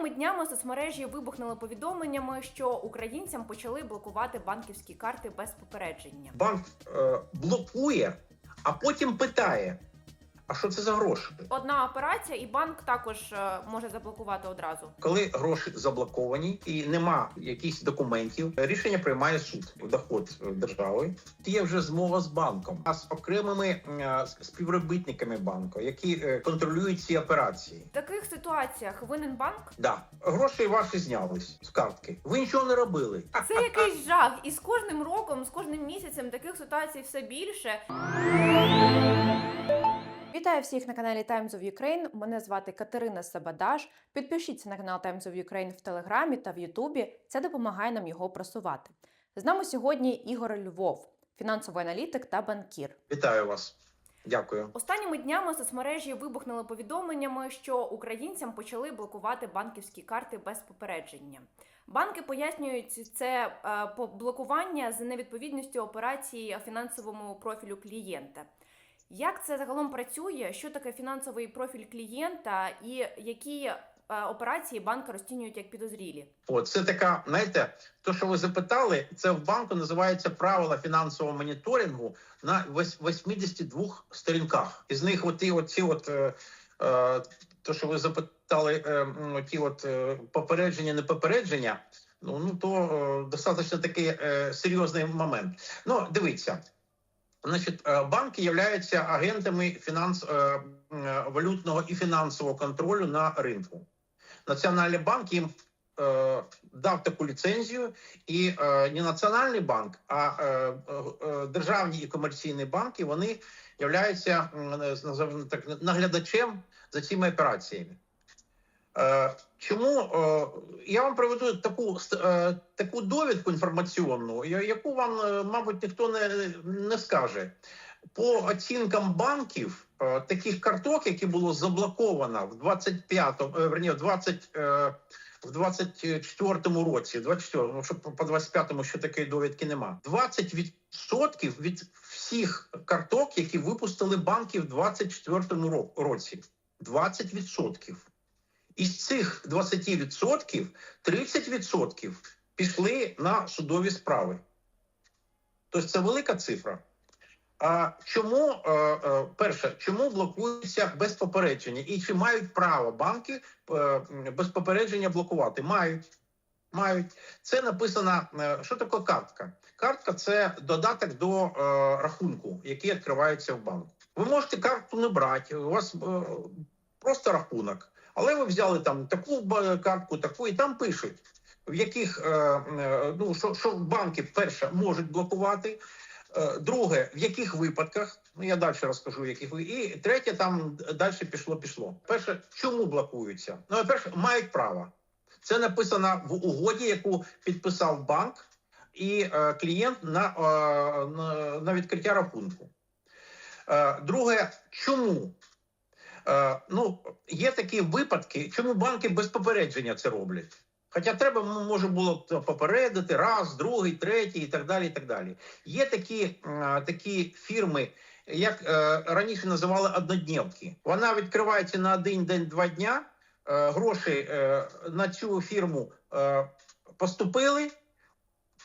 Останніми днями соцмережі вибухнули повідомленнями, що українцям почали блокувати банківські карти без попередження. банк е, блокує, а потім питає: а що це за гроші? Одна операція, і банк також е, може заблокувати одразу. Коли гроші заблоковані і нема якихось документів, рішення приймає суд доход держави. Є вже змова з банком, а з окремими е, співробітниками банку, які е, контролюють ці операції. В таких ситуаціях винен банк. Да, гроші ваші знялись з картки. Ви нічого не робили. Це якийсь жах, і з кожним роком, з кожним місяцем таких ситуацій все більше. Вітаю всіх на каналі Times of Ukraine. Мене звати Катерина Сабадаш. Підпишіться на канал Times of Ukraine в Телеграмі та в Ютубі. Це допомагає нам його просувати. З нами сьогодні Ігор Львов, фінансовий аналітик та банкір. Вітаю вас. Дякую. Останніми днями соцмережі вибухнули повідомленнями, що українцям почали блокувати банківські карти без попередження. Банки пояснюють це е, по- блокування з невідповідністю операції фінансовому профілю клієнта. Як це загалом працює? Що таке фінансовий профіль клієнта, і які е, операції банки розцінюють як підозрілі? От це така, знаєте, то, що ви запитали, це в банку називається правила фінансового моніторингу на вось- 82 сторінках. Із них оті, оці от е, е, то, що ви запитали, е, м, оті от е, попередження, не попередження. Ну, ну то е, достатньо такий е, серйозний момент. Ну, дивіться. Значить, е, банки являються агентами фінанс е, валютного і фінансового контролю на ринку. Національний банк їм е, дав таку ліцензію, і е, не національний банк, а е, е, е, державні і комерційні банки вони являються так наглядачем за цими операціями. Е, Чому е, я вам приведу таку е, таку довідку інформаційну, яку вам, мабуть, ніхто не, не скаже. По оцінкам банків, таких карток, які було заблоковано в 25-му, е, верні, в 20, е, в 24-му році, 24, ну, що по по 25-му ще такої довідки нема. 20% від всіх карток, які випустили банки в 24-му році. 20%. Із цих 20% 30% пішли на судові справи. Тобто це велика цифра. А чому е, е, перше, чому блокуються без попередження? І чи мають право банки е, без попередження блокувати? Мають. Мають. Це написано, що таке картка? Картка це додаток до рахунку, який відкривається в банку. Ви можете картку не брати, у вас просто рахунок. Але ви взяли там таку картку, таку, і там пишуть, в яких е, е, ну що, що банки перше можуть блокувати. Е, Друге, в яких випадках, ну я далі розкажу, в яких ви- і третє, там далі пішло, пішло. Перше, чому блокуються? Ну, перше, мають право. Це написано в угоді, яку підписав банк і е, клієнт на, е, на, на відкриття рахунку. Е, друге, чому? Е, ну, є такі випадки, чому банки без попередження це роблять. Хоча треба може було попередити раз, другий, третій і так далі. і так далі. Є такі, такі фірми, як е, раніше називали однодневки. Вона відкривається на один день, два дня. Е, гроші на цю фірму поступили,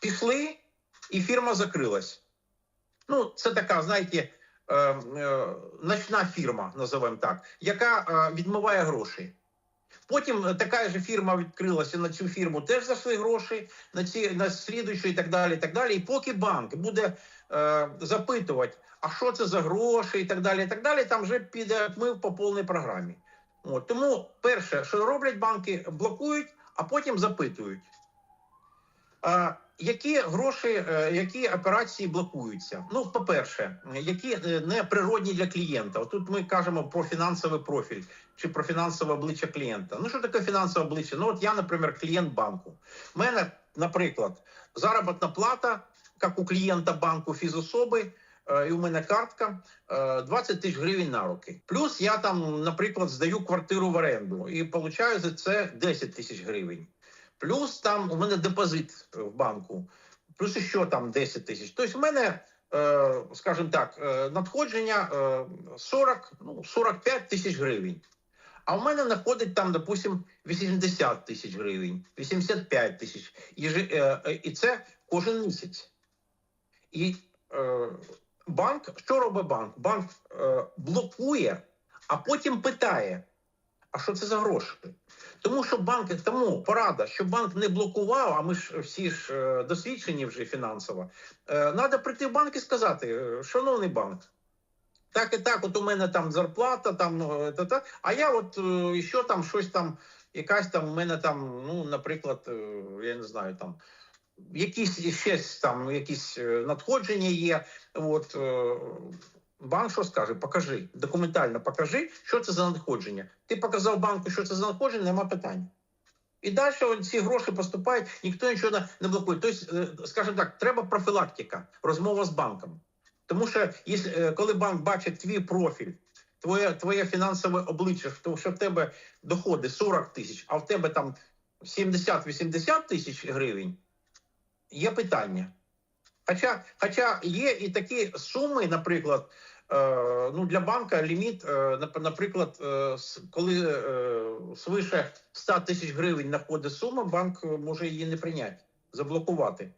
пішли, і фірма закрилась. Ну, це така, знаєте, ночна фірма, називаємо так, яка е, відмиває гроші. Потім е, така ж фірма відкрилася на цю фірму, теж зайшли гроші на ці на слідуючу і так далі. І так далі. І поки банк буде е, запитувати, а що це за гроші, і так далі, і так далі, там вже піде отмив по повній програмі. От, тому перше, що роблять банки, блокують, а потім запитують. Які гроші, е, які операції блокуються? Ну, по-перше, які е, не природні для клієнта. Тут ми кажемо про фінансовий профіль чи про фінансове обличчя клієнта. Ну, що таке фінансове обличчя? Ну, от я, наприклад, клієнт банку. У мене, наприклад, заробітна плата, як у клієнта банку фізособи, е, і у мене картка е, 20 тисяч гривень на руки. Плюс я там, наприклад, здаю квартиру в оренду і получаю за це 10 тисяч гривень. Плюс там у мене депозит в банку, плюс ще там 10 тисяч. Тобто, у мене, е, скажімо так, е, надходження е, 40, ну, 45 тисяч гривень. А в мене знаходить там, допустим, 80 тисяч гривень, 85 тисяч. І, е, е, це кожен місяць. І е, банк, що робить банк? Банк е, блокує, а потім питає: а що це за гроші? Тому що банк, тому порада, щоб банк не блокував, а ми ж всі ж е, досвідчені вже фінансово. Треба прийти в банк і сказати: е, шановний банк, так і так, от у мене там зарплата, там е, та, та, а я от що там щось там, якась там у мене там, ну, наприклад, я не знаю, там якісь ще там якісь надходження є. От банк що скаже? Покажи, документально покажи, що це за надходження. Ти показав банку, що це за надходження, нема питань. І далі ці гроші поступають, ніхто нічого не- блокує. Тобто, е, скажімо так, треба профілактика, розмова з банком. Тому що е, коли банк бачить твій профіль, твоє, твоє фінансове обличчя, що що в тебе доходи 40 тисяч, а в тебе там 70-80 тисяч гривень, є питання. Хоча, хоча є і такі суми, наприклад, ну для банка ліміт, е, наприклад, е, коли е, свише 100 тисяч гривень знаходить сума, банк е, може її не прийняти, заблокувати.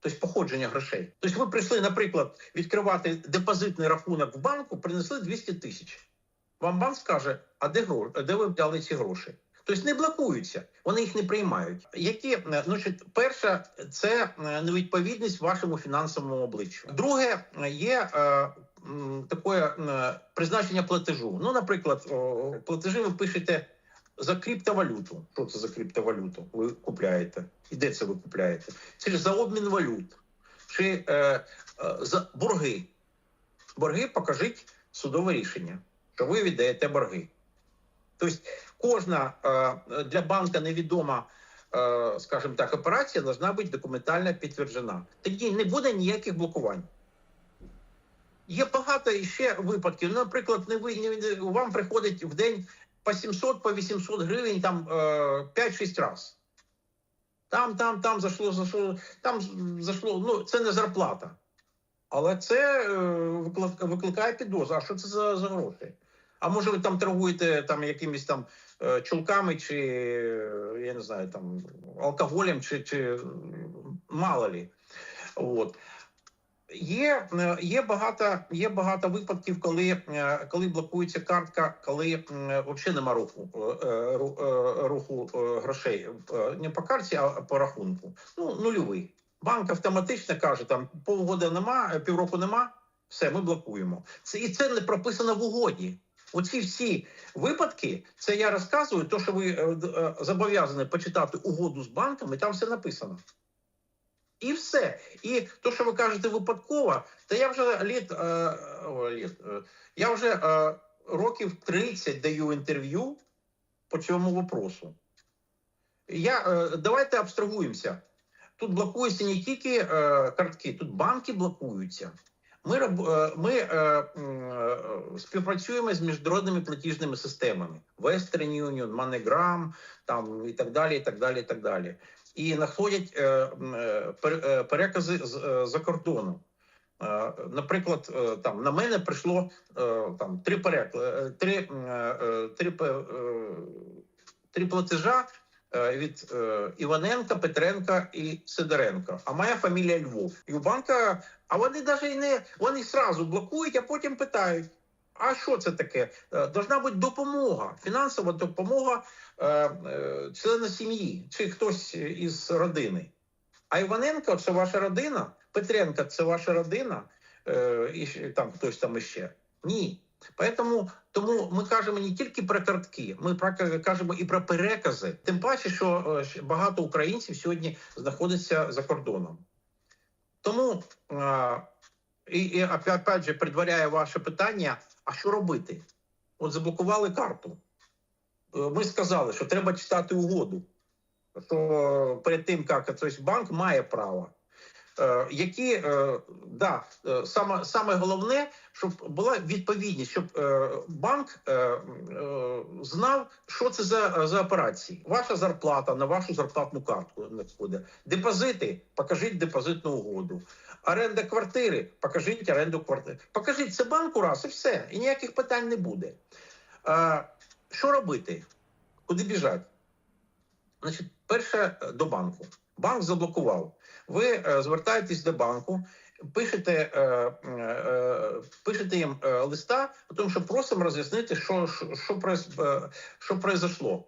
Тобто походження грошей. Тобто ви прийшли, наприклад, відкривати депозитний рахунок в банку, принесли 200 тисяч. Вам банк скаже, а де гроші, де ви взяли ці гроші? Тобто не блокуються, вони їх не приймають. Які е, значить, перше, це е, невідповідність вашому фінансовому обличчю. Друге, е, є е, таке призначення платежу. Ну, наприклад, платежі ви пишете за криптовалюту. Що це за криптовалюту? Ви купляєте? І де це ви купляєте? Це ж за обмін валют чи е, е, за борги. Борги покажіть судове рішення, що ви віддаєте борги. Тобто кожна е, для банка невідома, е, скажімо так, операція должна бути документально підтверджена. Тоді не буде ніяких блокувань. Є багато ще випадків. Наприклад, не ви не вам приходить в день по 700, по 800 гривень там е, 5-6 разів. Там, там, там зайшло, зайшло, там зайшло. Ну, це не зарплата. Але це е, викликає підозру. А що це за, за гроші? А може ви там торгуєте там якимись там е, чулками, чи е, я не знаю, там алкоголем, чи, чи е, мало лі. От. Є, е, є, багато, є багато випадків, коли, е, коли блокується картка, коли взагалі нема руху, е, ру- руху грошей не по карті, а по рахунку. Ну, нульовий. Банк автоматично каже, там полгода нема, півроку нема, все, ми блокуємо. Це, і це не прописано в угоді. Оці всі випадки, це я розказую, то, що ви зобов'язані почитати угоду з банком, і там все написано. І все. І то, що ви кажете випадково, то я вже літ, е, літ е, я вже е, років 30 даю інтерв'ю по цьому вопросу. Я, е, давайте абстрагуємося. Тут блокуються не тільки е, картки, тут банки блокуються. Ми, е, ми е, е, співпрацюємо з міжнародними платіжними системами Western Union, MoneyGram, там і так далі, і так далі, і так далі. І знаходять е, е, е, перекази за кордону. Е, Наприклад, там на мене прийшло там три переклади, три, три, три платежа від Іваненка, Петренка і Сидоренка. А моя фамілія Львов. І у банка, а вони навіть не вони сразу блокують, а потім питають. А що це таке? Должна бути допомога, фінансова допомога члена сім'ї чи хтось із родини. А Іваненко це ваша родина, Петренка це ваша родина, е, і там хтось там іще. Ні. Поэтому, тому ми кажемо не тільки про картки, ми кажемо і про перекази. Тим паче, що е, багато українців сьогодні знаходяться за кордоном. Тому е, і, і опять, опять же предваряє ваше питання: а що робити? От заблокували карту. Е, Ми сказали, що треба читати угоду. Що перед тим, як тобто банк має право. Е, які е, да, саме, саме головне, щоб була відповідність, щоб банк знав, що це за, за операції. Ваша зарплата на вашу зарплатну картку надходить. Депозити, покажіть депозитну угоду. Оренда квартири, покажіть оренду квартири. Покажіть це банку раз і все, і ніяких питань не буде. Що робити? Куди біжать? Значить, перше е, до банку. Банк заблокував. Ви е, звертаєтесь до банку, пишете, е, пишете їм листа, тому що просимо роз'яснити, що, що, що, произошло.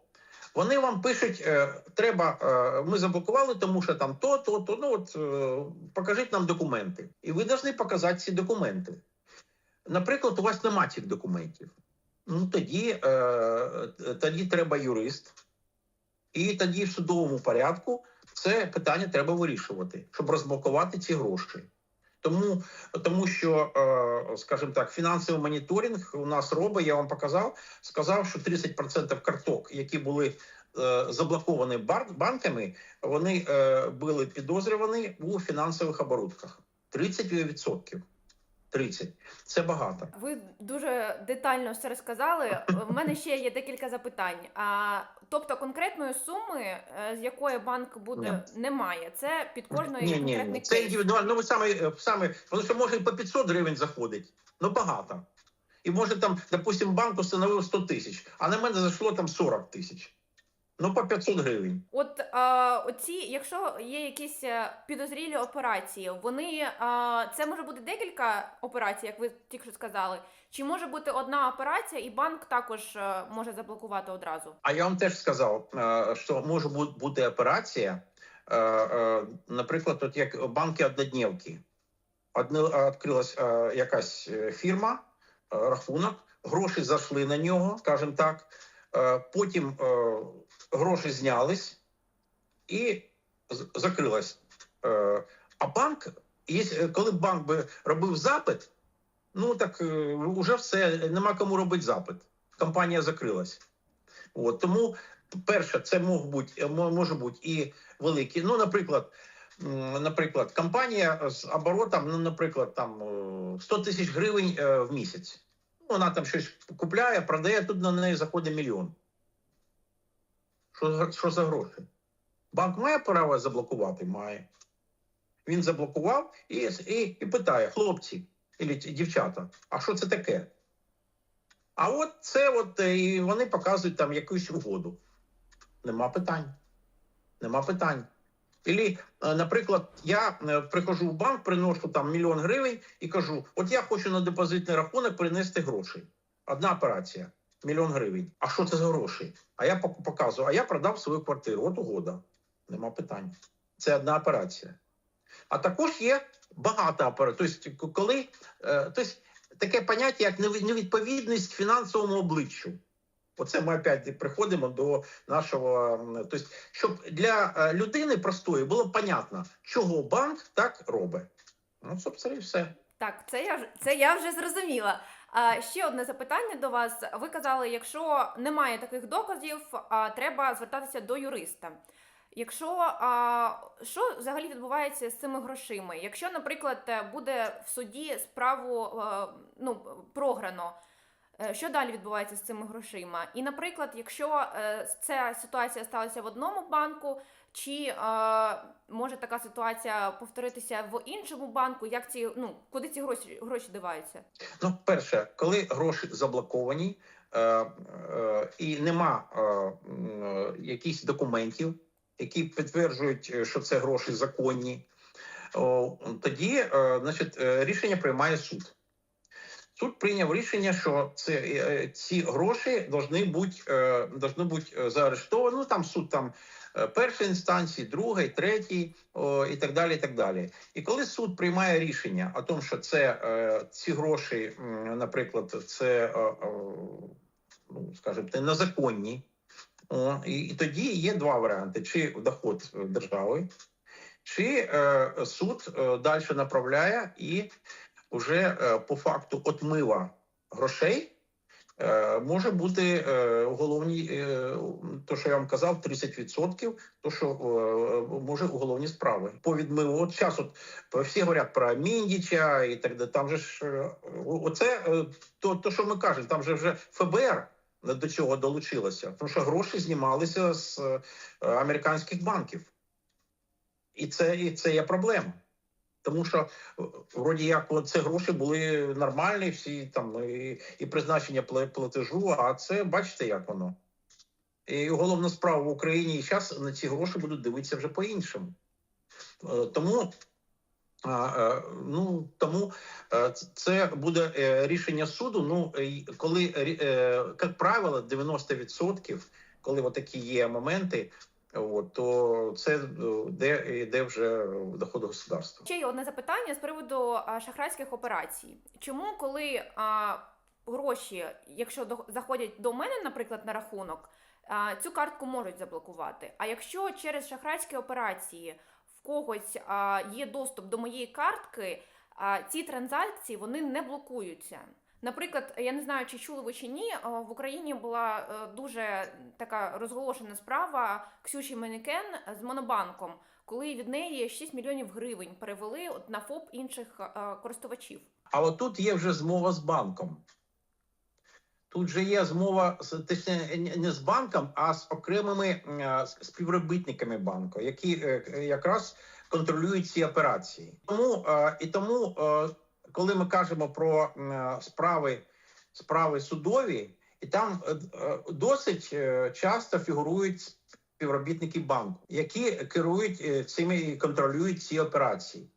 Вони вам пишуть, треба, ми заблокували, тому що там то, то, то. Ну от покажіть нам документи. І ви повинні показати ці документи. Наприклад, у вас немає цих документів. Ну тоді, е, тоді треба юрист, і тоді в судовому порядку це питання треба вирішувати, щоб розблокувати ці гроші. Тому, тому що, е, скажімо так, фінансовий моніторинг у нас робить, я вам показав, сказав, що 30% карток, які були е, заблоковані банками, вони е, були підозрювані у фінансових оборудках. 30%. 30. Це багато. Ви дуже детально все розказали. В мене ще є декілька запитань. А тобто конкретної суми, е, з якої банк буде, немає. Це під кожної Ні, ні, ні. Це індивідуально. Ну саме е, саме воно що може по 500 гривень заходить. Ну багато. І може там, допустим, банк установив 100 тисяч, а на мене зайшло там 40 тисяч. Ну по 500 гривень. От е, оці, якщо є якісь е, підозрілі операції, вони е, це може бути декілька операцій, як ви тільки що сказали, чи може бути одна операція, і банк також е, може заблокувати одразу. А я вам теж сказав, е, що може бути операція, наприклад, от як банки однодневки. Одне відкрилась якась фірма, рахунок, гроші зайшли на нього, скажімо так. Потім гроші знялись і закрилась. Е, А банк, коли банк би робив запит, ну так е, вже все, нема кому робити запит. Компанія закрилась. От, тому, перше, це мог бути, може бути і великі. Ну, наприклад, наприклад, компанія з оборотом, ну, наприклад, там е, 100 тисяч гривень е, в місяць. Вона там щось купляє, продає, тут на неї заходить мільйон. Що, за- що за гроші? Банк має право заблокувати? Має. Він заблокував і, і, і питає: хлопці і дівчата, а що це таке? А от це от е, і вони показують там якусь угоду. Нема питань. Нема питань. Ілі, е, наприклад, я е, приходжу в банк, приношу там мільйон гривень і кажу: от я хочу на депозитний рахунок принести гроші. Одна операція, мільйон гривень. А що це за гроші? А я показую, а я продав свою квартиру. От угода. Нема питань. Це одна операція. А також є багато операцій. Тобто, коли е, тобто, таке поняття, як невідповідність фінансовому обличчю. Оце ми опять приходимо до нашого. Тобто, щоб для е, людини простої було понятно, чого банк так робить. Ну, собственно, і все. Так, це я це я вже зрозуміла. Ще одне запитання до вас. Ви казали, якщо немає таких доказів, треба звертатися до юриста. Якщо що взагалі відбувається з цими грошима? Якщо, наприклад, буде в суді справу ну, програно, е, що далі відбувається з цими грошима? І, наприклад, якщо е, ця ситуація сталася в одному банку, чи е, може така ситуація повторитися в іншому банку? Як ці ну куди ці гроші гроші диваються? Ну, перше, коли гроші заблоковані е, е, і нема е, е, якихось документів, які підтверджують, е, що це гроші законні, о, тоді е, значить, е, рішення приймає суд. Суд прийняв рішення, що це, е, ці гроші бути, е, должны бути е, заарештовані. Ну там суд там е, першої інстанції, другої, третій і так далі. І так далі. І коли суд приймає рішення о тому, що це е, ці гроші, наприклад, це е, ну скажімо, незаконні, і, і тоді є два варіанти: чи доход держави, чи суд далі направляє і вже по факту отмива грошей. Е, Може бути е, уголовні, е, то що я вам казав, 30%, то що може уголовні справи по відмиву. От зараз от всі говорять про Міндіча і так далі. Там же ж оце то, то, що ми кажемо, там же вже ФБР до цього долучилося, тому що гроші знімалися з американських банків, і це, і це є проблема. Тому що е, вроді як це гроші були нормальні, всі там і, і призначення платежу. А це бачите, як воно. І головна справа в Україні і зараз на ці гроші будуть дивитися вже по-іншому. Е, Тому, е, ну, тому це буде рішення суду. Ну, коли, як правило, 90%, коли такі є моменти, от, то це е, де, йде вже в доход государства. Ще є одне запитання з приводу шахрайських операцій. Чому, коли а, гроші, якщо до, заходять до мене, наприклад, на рахунок, а, цю картку можуть заблокувати. А якщо через шахрайські операції в когось а, є доступ до моєї картки, а, ці транзакції вони не блокуються. Наприклад, я не знаю, чи чули ви чи ні. В Україні була е, дуже така розголошена справа Ксюші Менікен з Монобанком коли від неї 6 мільйонів гривень перевели на ФОП інших е, користувачів. А от тут є вже змова з банком. Тут же є змова точніше, не- з банком, а з окремими е, співробітниками банку, які е, якраз контролюють ці операції. Тому е, і тому, е, коли ми кажемо про е, справи, справи судові, і там е, е, досить часто фігурують співробітники банку, які керують цими і контролюють ці операції.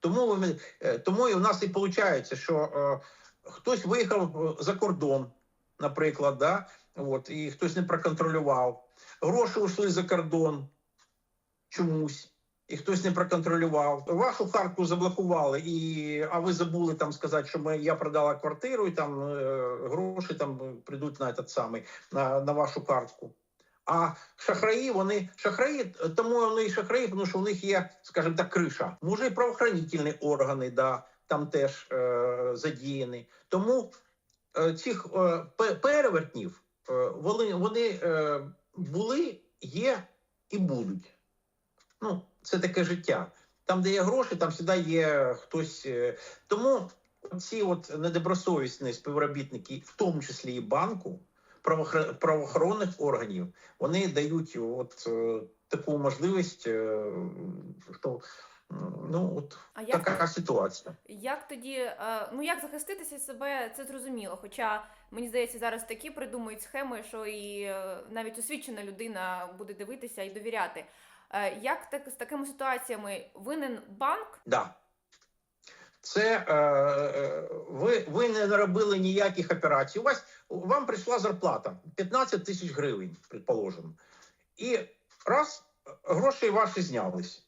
Тому ми Тому і у нас і виходить, що хтось виїхав за кордон, наприклад, да? От, і хтось не проконтролював. Гроші йшли за кордон чомусь, і хтось не проконтролював. Вашу картку заблокували, і, а ви забули там сказати, що ми, я продала квартиру, і там е, гроші там прийдуть на этот самий, на, на вашу картку. А шахраї, вони шахраї, тому вони і шахраї, тому що у них є, скажімо так, криша. Може, і правоохранительні органи, да, там теж е, задіяні. Тому е, цих е, перевертнів е, вони, вони е, були, є і будуть. Ну, це таке життя. Там, де є гроші, там завжди є хтось. е, Тому ці от недобросовісні співробітники, в тому числі і банку, правоохоронних органів, вони дають от е, таку можливість, е, що ну от А як, ситуація. як тоді, ну як захиститися себе, це зрозуміло. Хоча мені здається, зараз такі придумують схеми, що і навіть освічена людина буде дивитися і довіряти. Е, Як так з такими ситуаціями винен банк? Да. Це е, е, ви, ви не робили ніяких операцій. У вас вам прийшла зарплата 15 тисяч гривень, предположимо. І раз гроші ваші знялись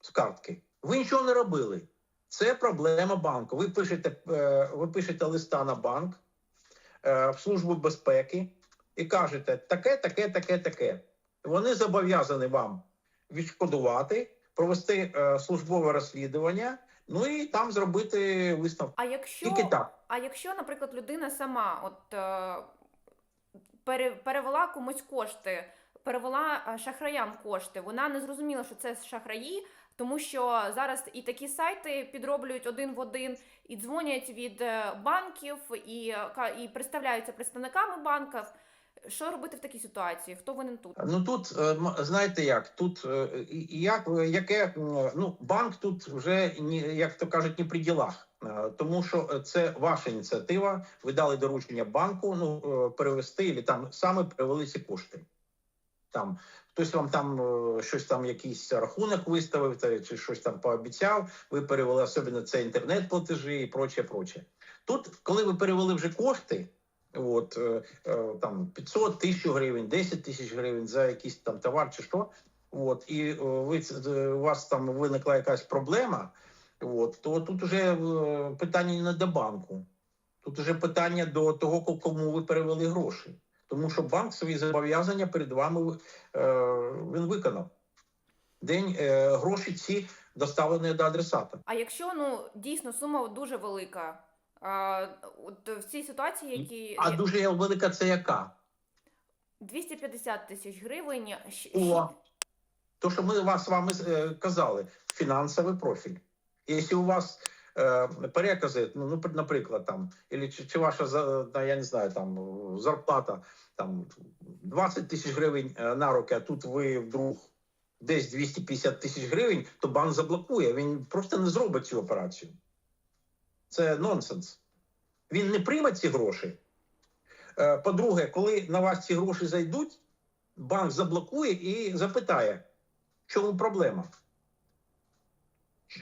з картки. Ви нічого не робили. Це проблема банку. Ви пишете, е, ви пишете листа на банк е, в службу безпеки і кажете таке, таке, таке, таке. Вони зобов'язані вам відшкодувати, провести е, службове розслідування, ну і там зробити висновок. А якщо Тільки так. А якщо, наприклад, людина сама от е, пере, перевела комусь кошти, перевела е, шахраям кошти, вона не зрозуміла, що це шахраї, тому що зараз і такі сайти підроблюють один в один, і дзвонять від е, банків, і, е, і представляються представниками банків. Що робити в такій ситуації? Хто винен тут? Ну тут е, знаєте як, тут е, як яке ну банк тут вже як то кажуть, не при ділах, Е, тому що це ваша ініціатива. Ви дали доручення банку ну е, перевести, і там саме перевели ці кошти. Там хтось вам там е, щось там, якийсь рахунок виставив, та, чи щось там пообіцяв. Ви перевели особливо це інтернет-платежі і проче, проче. Тут, коли ви перевели вже кошти. От е, е, там 500 тисяч гривень, 10 тисяч гривень за якийсь там товар чи що. От, і е, ви у вас там виникла якась проблема, от, то тут вже питання не до банку. Тут вже питання до того, кому ви перевели гроші. Тому що банк свої зобов'язання перед вами він виконав. День гроші ці доставлені до адресата. А якщо ну дійсно сума дуже велика, а, от в цій ситуації, які А дуже велика це яка? 250 тисяч гривень, О, то, що ми вас з вами е, казали, фінансовий профіль. Якщо у вас е, перекази, ну, ну, наприклад, там, или, чи, чи ваша я не знаю, там зарплата там 20 тисяч гривень е, на руки, а тут ви вдруг десь 250 тисяч гривень, то банк заблокує. Він просто не зробить цю операцію. Це нонсенс. Він не прийме ці гроші. Е, По-друге, коли на вас ці гроші зайдуть, банк заблокує і запитає, в чому проблема?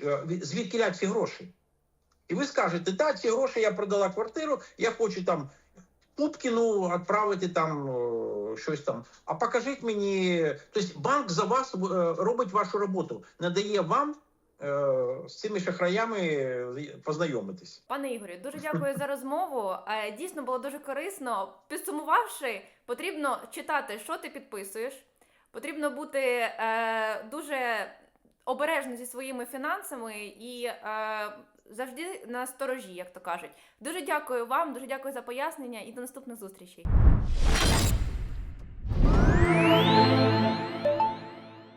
Е, Звідки ля ці гроші? І ви скажете, так, ці гроші я продала квартиру, я хочу там Пупкіну відправити там щось там. А покажіть мені, тобто банк за вас е, робить вашу роботу, надає вам з цими шахраями е, познайомитись. Пане Ігорю, дуже дякую за розмову. Е, Дійсно було дуже корисно. Підсумувавши, потрібно читати, що ти підписуєш. Потрібно бути е, дуже обережно зі своїми фінансами і е, завжди на сторожі, як то кажуть. Дуже дякую вам, дуже дякую за пояснення і до наступних зустрічей.